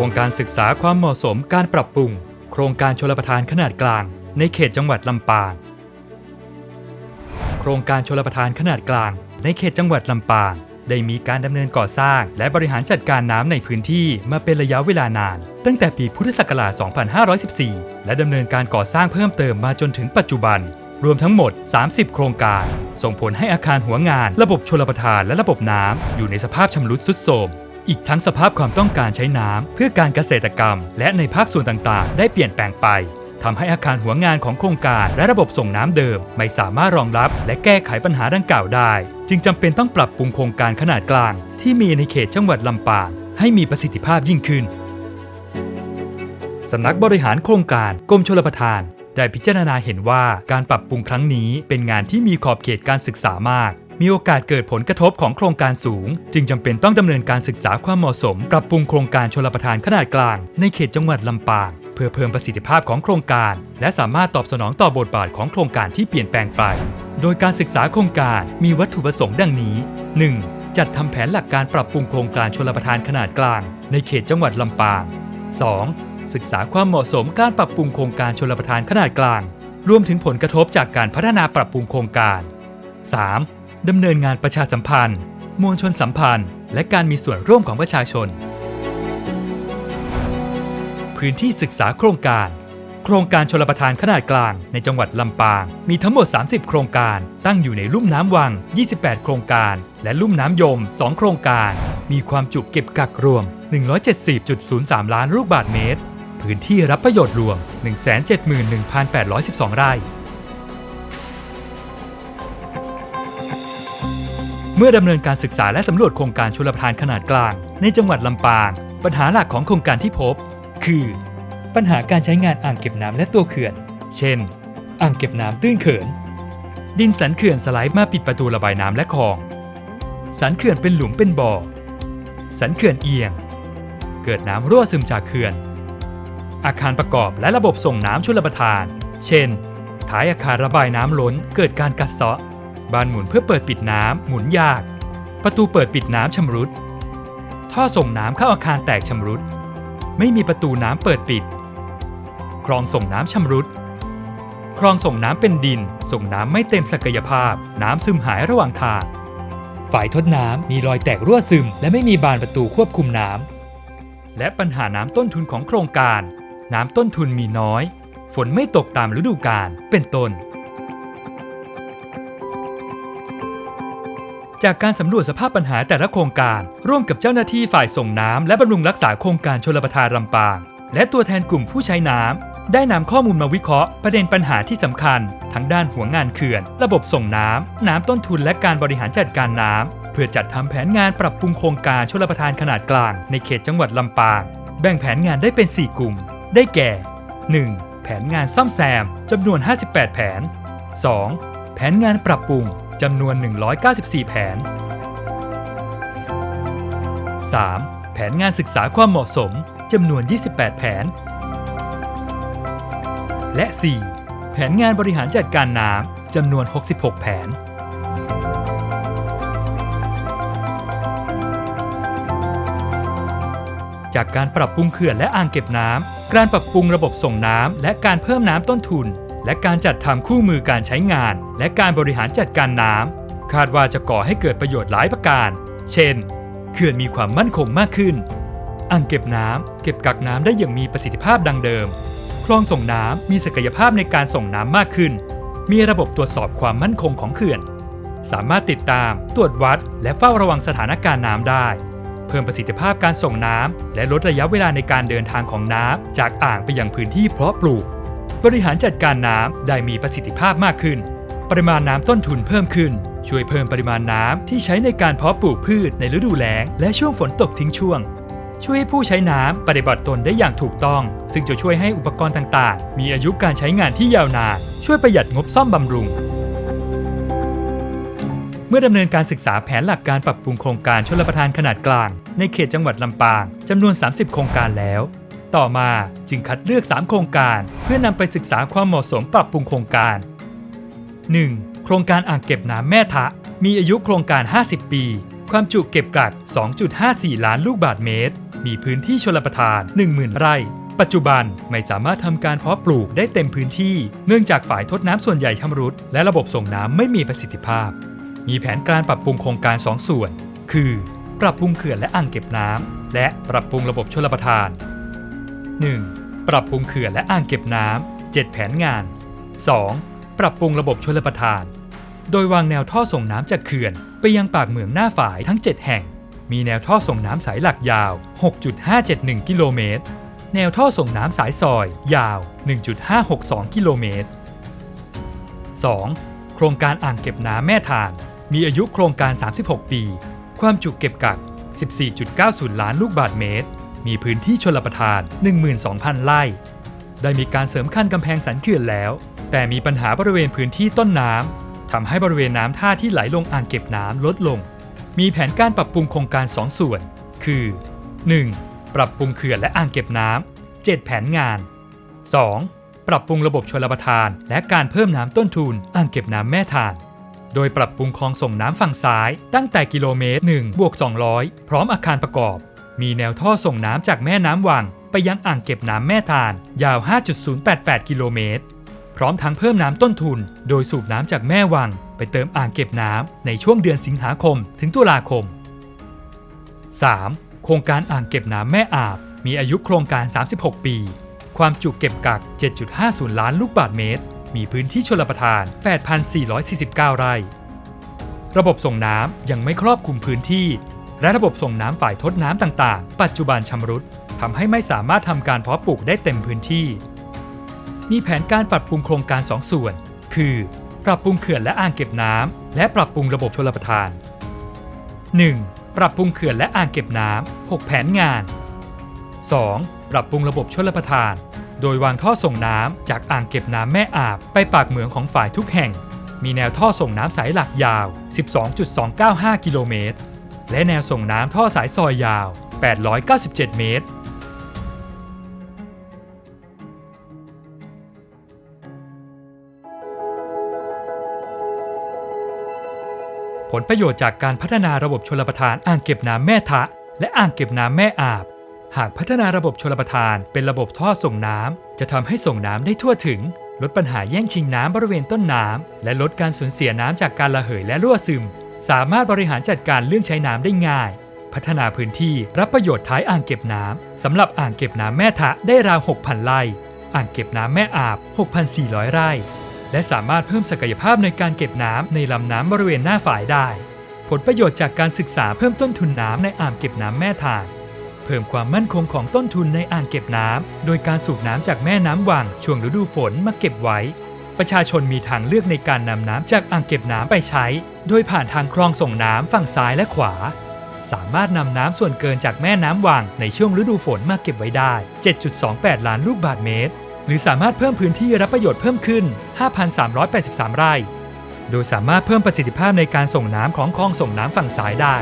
รงการศึกษาความเหมาะสมการปรับปรุง โครงการชลประทานขนาดกลาง ในเขตจังหวัดลำปาง โครงการชลประทานขนาดกลาง ในเขตจังหวัดลำปาง ได้มีการดำเนินก่อสร้าง และบริหารจัดการน้ำในพื้นที่มาเป็นระยะเวลานาน ตั้งแต่ปีพุทธศักราช 2514 และดำเนินการก่อสร้างเพิ่มเติมมาจนถึงปัจจุบัน รวมทั้งหมด 30 โครงการ ส่งผลให้อาคารหัวงาน ระบบชลประทานและระบบน้ำอยู่ในสภาพชำรุดทรุดโทรม อีกทั้งสภาพความต้องการใช้น้ำเพื่อการเกษตรกรรม และในภาคส่วนต่างๆ ได้เปลี่ยนแปลงไปทำให้อาคารหัวงานของโครงการและระบบส่งน้ำเดิม ไม่สามารถรองรับและแก้ไขปัญหาดังกล่าวได้ จึงจำเป็นต้องปรับปรุงโครงการขนาดกลาง ที่มีในเขตจังหวัดลำปางให้มีประสิทธิภาพยิ่งขึ้นสำนักบริหารโครงการกรมชลประทาน ได้พิจารณาเห็นว่าการปรับปรุงครั้งนี้เป็นงานที่มีขอบเขตการศึกษามาก มีโอกาสเกิดผลกระทบของโครงการสูง จึงจำเป็นต้องดำเนินการศึกษาความเหมาะสม ปรับปรุงโครงการชลประทานขนาดกลาง ในเขตจังหวัดลำปาง เพื่อเพิ่มประสิทธิภาพของโครงการ และสามารถตอบสนองต่อบทบาทของโครงการที่เปลี่ยนแปลงไป โดยการศึกษาโครงการมีวัตถุประสงค์ดังนี้ 1. จัดทำแผนหลักการปรับปรุงโครงการชลประทานขนาดกลาง ในเขตจังหวัดลำปาง 2. ศึกษาความเหมาะสมการปรับปรุงโครงการชลประทานขนาดกลาง รวมถึงผลกระทบจากการพัฒนาปรับปรุงโครงการ 3. ดำเนินงานประชาสัมพันธ์ มวลชนสัมพันธ์ และการมีส่วนร่วมของประชาชน พื้นที่ศึกษาโครงการ โครงการชลประทานขนาดกลางในจังหวัดลำปาง มีทั้งหมด 30 โครงการ ตั้งอยู่ในลุ่มน้ำวัง 28 โครงการ และลุ่มน้ำยม 2 โครงการ มีความจุเก็บกักรวม 170.03 ล้านลูกบาศก์เมตร พื้นที่รับประโยชน์รวม 171,812 ไร่ เมื่อดำเนินการศึกษาและสำรวจโครงการชลประทานขนาดกลาง ในจังหวัดลำปาง ปัญหาหลักของโครงการที่พบ คือ ปัญหาการใช้งานอ่างเก็บน้ำและตัวเขื่อน เช่น อ่างเก็บน้ำตื้นเขิน ดินสันเขื่อนสไลด์มาปิดประตูระบายน้ำและคลอง สันเขื่อนเป็นหลุมเป็นบ่อ สันเขื่อนเอียง เกิดน้ำรั่วซึมจากเขื่อน อาคารประกอบและระบบส่งน้ำชลประทาน เช่น ท้ายอาคารระบายน้ำล้นเกิดการกัดเซาะ บานหมุนเพื่อเปิดปิดน้ำหมุนยาก ประตูเปิดปิดน้ำชำรุด ท่อส่งน้ำเข้าอาคารแตกชำรุด ไม่มีประตูน้ำเปิดปิด คลองส่งน้ำชำรุด คลองส่งน้ำเป็นดิน ส่งน้ำไม่เต็มศักยภาพ น้ำซึมหายระหว่างทางฝายทดน้ำมีรอยแตกรั่วซึม และไม่มีบานประตูควบคุมน้ำและปัญหาน้ำต้นทุนของโครงการ น้ำต้นทุนมีน้อย ฝนไม่ตกตามฤดูกาลเป็นต้น จากการสำรวจสภาพปัญหาแต่ละโครงการ ร่วมกับเจ้าหน้าที่ฝ่ายส่งน้ำและบำรุงรักษาโครงการชลประทานลำปาง และตัวแทนกลุ่มผู้ใช้น้ำได้นำข้อมูลมาวิเคราะห์ประเด็นปัญหาที่สำคัญ ทั้งด้านหัวงานเขื่อน ระบบส่งน้ำน้ำต้นทุนและการบริหารจัดการน้ำเพื่อจัดทำแผนงานปรับปรุงโครงการชลประทานขนาดกลางในเขตจังหวัดลำปาง แบ่งแผนงานได้เป็น 4 กลุ่ม ได้แก่ 1. แผนงานซ่อมแซมจำนวน 58 แผน 2. แผนงานปรับปรุง จำนวน 194 แผน 3. แผนงานศึกษาความเหมาะสม จำนวน 28 แผน และ 4. แผนงานบริหารจัดการน้ำจำนวน 66 แผนจากการปรับปรุงเขื่อนและอ่างเก็บน้ำ การปรับปรุงระบบส่งน้ำ และการเพิ่มน้ำต้นทุน และการจัดทำคู่มือการใช้งาน และการบริหารจัดการน้ำคาดว่าจะก่อให้เกิดประโยชน์หลายประการ เช่น เขื่อนมีความมั่นคงมากขึ้น อ่างเก็บน้ำเก็บกักน้ำได้อย่างมีประสิทธิภาพดังเดิม คลองส่งน้ำมีศักยภาพในการส่งน้ำมากขึ้น มีระบบตรวจสอบความมั่นคงของเขื่อน สามารถติดตาม ตรวจวัด และเฝ้าระวังสถานการณ์น้ำได้ เพิ่มประสิทธิภาพการส่งน้ำและลดระยะเวลาในการเดินทางของน้ำจากอ่างไปยังพื้นที่เพาะปลูก บริหารจัดการน้ำได้มีประสิทธิภาพมากขึ้น ปริมาณน้ำต้นทุนเพิ่มขึ้น ช่วยเพิ่มปริมาณน้ำที่ใช้ในการเพาะปลูกพืชในฤดูแล้ง และช่วงฝนตกทิ้งช่วง ช่วยให้ผู้ใช้น้ำปฏิบัติตนได้อย่างถูกต้อง ซึ่งจะช่วยให้อุปกรณ์ต่างๆ มีอายุการใช้งานที่ยาวนานช่วยประหยัดงบซ่อมบำรุงเมื่อดำเนินการศึกษาแผนหลักการปรับปรุงโครงการชลประทานขนาดกลาง ในเขตจังหวัดลำปางจำนวน 30 โครงการแล้ว ต่อมาจึงคัดเลือก 3 โครงการ เพื่อนำไปศึกษาความเหมาะสมปรับปรุงโครงการ 1. โครงการอ่างเก็บน้ำแม่ทะ มีอายุโครงการ 50 ปี ความจุเก็บกัก 2.54 ล้านลูกบาศก์เมตร มีพื้นที่ชลประทาน 10,000 ไร่ ปัจจุบันไม่สามารถทำการเพาะปลูกได้เต็มพื้นที่ เนื่องจากฝ่ายทดน้ำส่วนใหญ่ชำรุด และระบบส่งน้ำไม่มีประสิทธิภาพ มีแผนการปรับปรุงโครงการ 2 ส่วน คือ ปรับปรุงเขื่อนและอ่างเก็บน้ำและปรับปรุงระบบชลประทาน 1. ปรับปรุงเขื่อนและอ่างเก็บน้ำ7แผนงาน 2. ปรับปรุงระบบชลประทาน โดยวางแนวท่อส่งน้ำจากเขื่อน ไปยังปากเหมืองหน้าฝายทั้ง 7 แห่ง มีแนวท่อส่งน้ำสายหลักยาว 6.571 กิโลเมตร แนวท่อส่งน้ำสายซอย ยาว 1.562 กิโลเมตร 2. โครงการอ่างเก็บน้ำแม่ทาน มีอายุโครงการ 36 ปี ความจุเก็บกัก 14.90 ล้านลูกบาศก์เมตร มีพื้นที่ชลประทาน 12,000 ไร่ ได้มีการเสริมขั้นกำแพงสันเขื่อนแล้ว แต่มีปัญหาบริเวณพื้นที่ต้นน้ำทำให้บริเวณน้ำท่าที่ไหลลงอ่างเก็บน้ำลดลง มีแผนการปรับปรุงโครงการ 2 ส่วน คือ 1. ปรับปรุงเขื่อนและอ่างเก็บน้ำ7แผนงาน 2. ปรับปรุงระบบชลประทาน และการเพิ่มน้ำต้นทุนอ่างเก็บน้ำแม่ทานโดยปรับปรุงคลองส่งน้ำฝั่งซ้ายตั้งแต่กิโลเมตร1บวก200 พร้อมอาคารประกอบ มีแนวท่อส่งน้ำจากแม่น้ำวัง ไปยังอ่างเก็บน้ำแม่ทาน ยาว 5.088 กิโลเมตร พร้อมทั้งเพิ่มน้ำต้นทุน โดยสูบน้ำจากแม่วัง ไปเติมอ่างเก็บน้ำในช่วงเดือนสิงหาคมถึงตุลาคม 3. โครงการอ่างเก็บน้ำแม่อาบ มีอายุโครงการ 36 ปี ความจุเก็บกัก 7.50 ล้านลูกบาศก์เมตร มีพื้นที่ชลประทาน 8,449 ไร่ ระบบส่งน้ำยังไม่ครอบคลุมพื้นที่ และระบบส่งน้ำฝ่ายทดน้ำต่างๆ ปัจจุบันชำรุดทำให้ไม่สามารถทำการเพาะปลูกได้เต็มพื้นที่ มีแผนการปรับปรุงโครงการ2ส่วน คือ ปรับปรุงเขื่อนและอ่างเก็บน้ำและปรับปรุงระบบชลประทาน 1. ปรับปรุงเขื่อนและอ่างเก็บน้ำ6 แผนงาน 2. ปรับปรุงระบบชลประทาน โดยวางท่อส่งน้ำจากอ่างเก็บน้ำแม่อาบไปปากเหมืองของฝ่ายทุกแห่ง มีแนวท่อส่งน้ำสายหลักยาว 12.295 กิโลเมตร และแนวส่งน้ำท่อสายซอยยาว 897 เมตร ผลประโยชน์จากการพัฒนาระบบชลประทานอ่างเก็บน้ำแม่ทะ และอ่างเก็บน้ำแม่อาบ หากพัฒนาระบบชลประทานเป็นระบบท่อส่งน้ำจะทำให้ส่งน้ำได้ทั่วถึง ลดปัญหาแย่งชิงน้ำบริเวณต้นน้ำและลดการสูญเสียน้ำจากการระเหยและรั่วซึม สามารถบริหารจัดการเรื่องใช้น้ำได้ง่าย พัฒนาพื้นที่รับประโยชน์ท้ายอ่างเก็บน้ำสำหรับอ่างเก็บน้ำแม่ทะได้ราว 6,000 ไร่ อ่างเก็บน้ำแม่อาบ 6,400 ไร่ และสามารถเพิ่มศักยภาพในการเก็บน้ำในลำน้ำบริเวณหน้าฝายได้ ผลประโยชน์จากการศึกษาเพิ่มต้นทุนน้ำในอ่างเก็บน้ำแม่ทานเพิ่มความมั่นคงของต้นทุนในอ่างเก็บน้ำโดยการสูบน้ำจากแม่น้ำวังช่วงฤดูฝนมาเก็บไว้ ประชาชนมีทางเลือกในการนำน้ำจากอ่างเก็บน้ำไปใช้ โดยผ่านทางคลองส่งน้ำฝั่งซ้ายและขวา สามารถนำน้ำส่วนเกินจากแม่น้ำวังในช่วงฤดูฝนมาเก็บไว้ได้ 7.28 ล้านลูกบาศก์เมตร หรือสามารถเพิ่มพื้นที่รับประโยชน์เพิ่มขึ้น 5,383 ไร่ โดยสามารถเพิ่มประสิทธิภาพในการส่งน้ำของคลองส่งน้ำฝั่งซ้ายได้